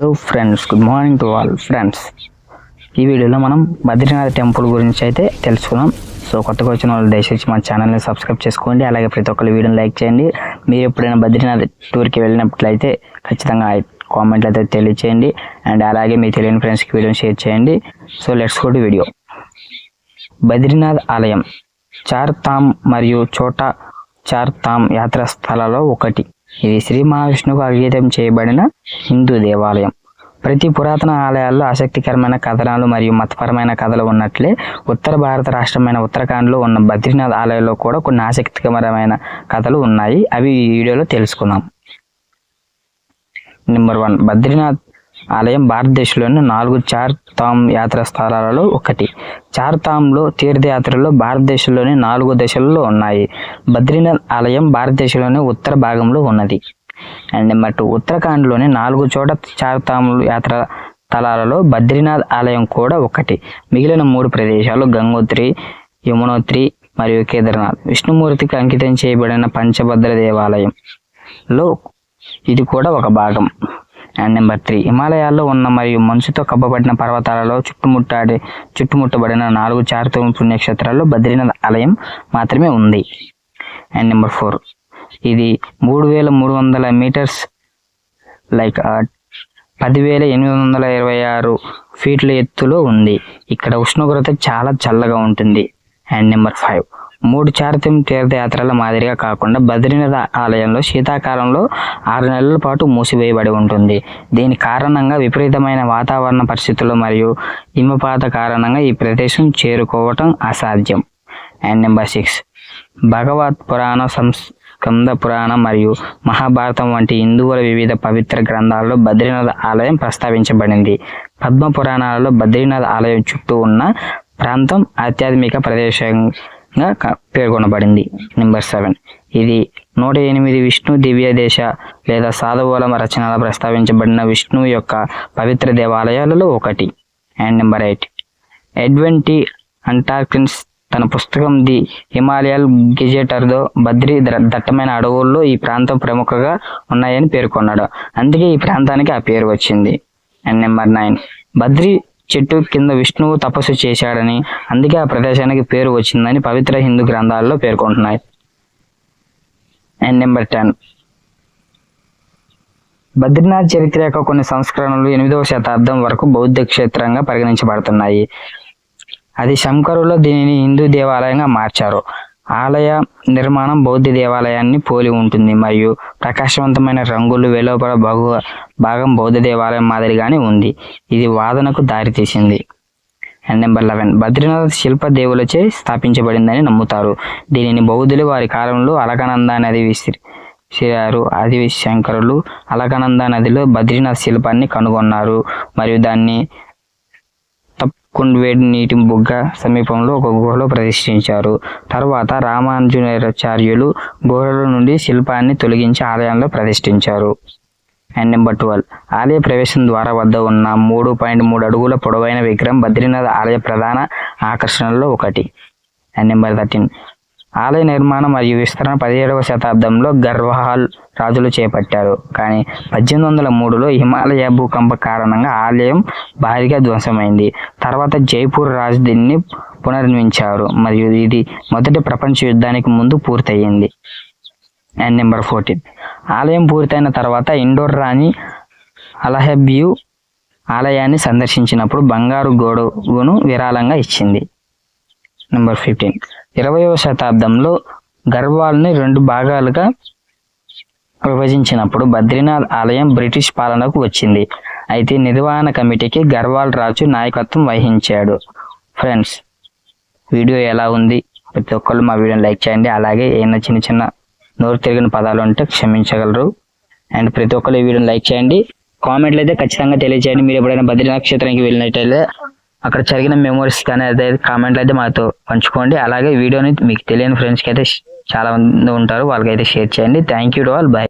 Hello friends good morning to all friends ఈ వీడియోలో మనం బద్రీనాథ్ టెంపుల్ గురించి అయితే తెలుసుకున్నాం. సో కొత్తగా వచ్చిన వాళ్ళు దయచేసి మా ఛానల్ని సబ్స్క్రైబ్ చేసుకోండి. అలాగే ప్రతి ఒక్కరు వీడియోని లైక్ చేయండి. మీరు ఎప్పుడైనా బద్రీనాథ్ టూర్కి వెళ్ళినట్లయితే ఖచ్చితంగా కామెంట్లు అయితే తెలియచేయండి. అండ్ అలాగే మీ తెలియని ఫ్రెండ్స్కి వీడియోని షేర్ చేయండి. So let's go to video Badrinath ఆలయం చార్ తామ్ మరియు చోటా చార్ తామ్ యాత్రా స్థలాల్లో ఒకటి. ఇది శ్రీ మహావిష్ణువుకు అంకితం చేయబడిన హిందూ దేవాలయం. ప్రతి పురాతన ఆలయాల్లో ఆసక్తికరమైన కథనాలు మరియు మతపరమైన కథలు ఉన్నట్లే ఉత్తర భారత రాష్ట్రమైన ఉత్తరాఖండ్లో ఉన్న బద్రీనాథ్ ఆలయంలో కూడా కొన్ని ఆసక్తికరమైన కథలు ఉన్నాయి. అవి ఈ వీడియోలో తెలుసుకుందాం. నెంబర్ వన్ బద్రీనాథ్ ఆలయం భారతదేశంలోని నాలుగు చార్తామ్ యాత్రా స్థలాలలో ఒకటి. చార్తామ్లో తీర్థయాత్రలు భారతదేశంలోని నాలుగు దశలలో ఉన్నాయి. బద్రీనాథ్ ఆలయం భారతదేశంలోని ఉత్తర భాగంలో ఉన్నది. అండ్ నెంబర్ టూ ఉత్తరాఖండ్లోని నాలుగు చోట చార్ యాత్ర స్థలాలలో బద్రీనాథ్ ఆలయం కూడా ఒకటి. మిగిలిన మూడు ప్రదేశాలు గంగోత్రి యమునోత్రి మరియు కేదార్నాథ్. విష్ణుమూర్తికి అంకితం చేయబడిన పంచభద్ర దేవాలయంలో ఇది కూడా ఒక భాగం. అండ్ నెంబర్ త్రీ హిమాలయాల్లో ఉన్న మరియు మంచుతో కప్పబడిన పర్వతాలలో చుట్టుముట్టాడి చుట్టుముట్టబడిన నాలుగు చారిత్రక పుణ్యక్షేత్రాల్లో బద్రీనాథ్ ఆలయం మాత్రమే ఉంది. అండ్ నెంబర్ ఫోర్ ఇది మూడు వేల మూడు వందల మీటర్స్ లైక్ uh, పదివేల ఎనిమిది వందల ఇరవై ఆరు ఫీట్ల ఎత్తులో ఉంది. ఇక్కడ ఉష్ణోగ్రత చాలా చల్లగా ఉంటుంది. అండ్ నెంబర్ ఫైవ్ మూడు చారిత్రం తీర్థయాత్రల మాదిరిగా కాకుండా బద్రీనాథ్ ఆలయంలో శీతాకాలంలో ఆరు నెలల పాటు మూసివేయబడి ఉంటుంది. దీని కారణంగా విపరీతమైన వాతావరణ పరిస్థితులు మరియు హిమపాత కారణంగా ఈ ప్రదేశం చేరుకోవటం అసాధ్యం. And number six. భగవత్ పురాణ సంస్ స్కంద పురాణం మరియు మహాభారతం వంటి హిందువుల వివిధ పవిత్ర గ్రంథాలలో బద్రీనాథ్ ఆలయం ప్రస్తావించబడింది. పద్మ పురాణాలలో బద్రీనాథ్ ఆలయం చుట్టూ ఉన్న ప్రాంతం ఆధ్యాత్మిక ప్రదేశం పేర్కొనబడింది. నెంబర్ సెవెన్ ఇది నూట ఎనిమిది విష్ణు దివ్య దేశ లేదా సాధువుల రచనల ప్రస్తావించబడిన విష్ణువు యొక్క పవిత్ర దేవాలయాలలో ఒకటి. And number eight Edwin T Atkinson తన పుస్తకం ది హిమాలయల్ గిజెటర్లో బద్రి ద- దట్టమైన అడవుల్లో ఈ ప్రాంతం ప్రముఖగా ఉన్నాయని పేర్కొన్నాడు. అందుకే ఈ ప్రాంతానికి ఆ పేరు వచ్చింది. అండ్ నెంబర్ నైన్ బద్రి చెట్టు కింద విష్ణువు తపస్సు చేశాడని అందుకే ఆ ప్రదేశానికి పేరు వచ్చిందని పవిత్ర హిందూ గ్రంథాల్లో పేర్కొంటున్నాయి. అండ్ నెంబర్ టెన్ బద్రీనాథ్ చరిత్ర యొక్క కొన్ని సంస్కరణలు ఎనిమిదవ శతాబ్దం వరకు బౌద్ధ క్షేత్రంగా పరిగణించబడుతున్నాయి. అది శంకరులో దీనిని హిందూ దేవాలయంగా మార్చారు. ఆలయ నిర్మాణం బౌద్ధ దేవాలయాన్ని పోలి ఉంటుంది. మరియు ప్రకాశవంతమైన రంగులు వెలుపల బహు భాగం బౌద్ధ దేవాలయం మాదిరిగానే ఉంది. ఇది వాదనకు దారితీసింది అండ్ నెంబర్ లెవెన్ బద్రీనాథ్ శిల్ప దేవులచే స్థాపించబడిందని నమ్ముతారు. దీనిని బౌద్ధులు వారి కాలంలో అలకనంద నది విసిరారు. ఆది శంకరులు అలకనంద నదిలో బద్రీనాథ్ శిల్పాన్ని కనుగొన్నారు. మరియు దాన్ని తప్పుకుండ్వేడ్ నీటి బుగ్గ సమీపంలో ఒక గుహలో ప్రతిష్ఠించారు. తర్వాత రామానుజాచార్యులు గుహల నుండి శిల్పాన్ని తొలగించి ఆలయంలో ప్రతిష్ఠించారు. And number twelve. ఆలయ ప్రవేశం ద్వారా వద్ద ఉన్న మూడు పాయింట్ మూడు అడుగుల పొడవైన విగ్రహం బద్రీనాథ్ ఆలయ ప్రధాన ఆకర్షణల్లో ఒకటి. And number thirteen. ఆలయ నిర్మాణం మరియు విస్తరణ పదిహేడవ శతాబ్దంలో గర్వహాల్ రాజులు చేపట్టారు. కానీ పద్దెనిమిది వందల మూడులో హిమాలయ భూకంప కారణంగా ఆలయం భారీగా ధ్వంసమైంది. తర్వాత జైపూర్ రాజు దీన్ని పునర్నిర్మించారు మరియు ఇది మొదటి ప్రపంచ యుద్ధానికి ముందు పూర్తయింది. And number fourteen. ఆలయం పూర్తయిన తర్వాత ఇండోర్ రాణి అలహబ్యు ఆలయాన్ని సందర్శించినప్పుడు బంగారు గొడుగును విరాళంగా ఇచ్చింది. Number fifteen. ఇరవయవ శతాబ్దంలో గర్వాల్ని రెండు భాగాలుగా విభజించినప్పుడు బద్రీనాథ్ ఆలయం బ్రిటిష్ పాలనకు వచ్చింది. అయితే నిర్వహణ కమిటీకి గర్వాల్ రాజు నాయకత్వం వహించాడు. ఫ్రెండ్స్ వీడియో ఎలా ఉంది? ప్రతి ఒక్కళ్ళు మా వీడియోని లైక్ చేయండి. అలాగే ఏమైనా చిన్న చిన్న నోరు తిరిగిన పదాలు ఉంటే క్షమించగలరు. అండ్ ప్రతి ఒక్కరు ఈ వీడియోని లైక్ చేయండి. కామెంట్లు అయితే ఖచ్చితంగా తెలియజేయండి. మీరు ఎప్పుడైనా బద్రీనాథ్ క్షేత్రానికి వెళ్ళినట్టయితే అక్కడ జరిగిన మెమోరీస్ కానీ అదే కామెంట్లు అయితే మాతో పంచుకోండి. అలాగే వీడియోని మీకు తెలియని ఫ్రెండ్స్కి అయితే చాలా మంది ఉంటారు. వాళ్ళకైతే షేర్ చేయండి. Thank you to all bye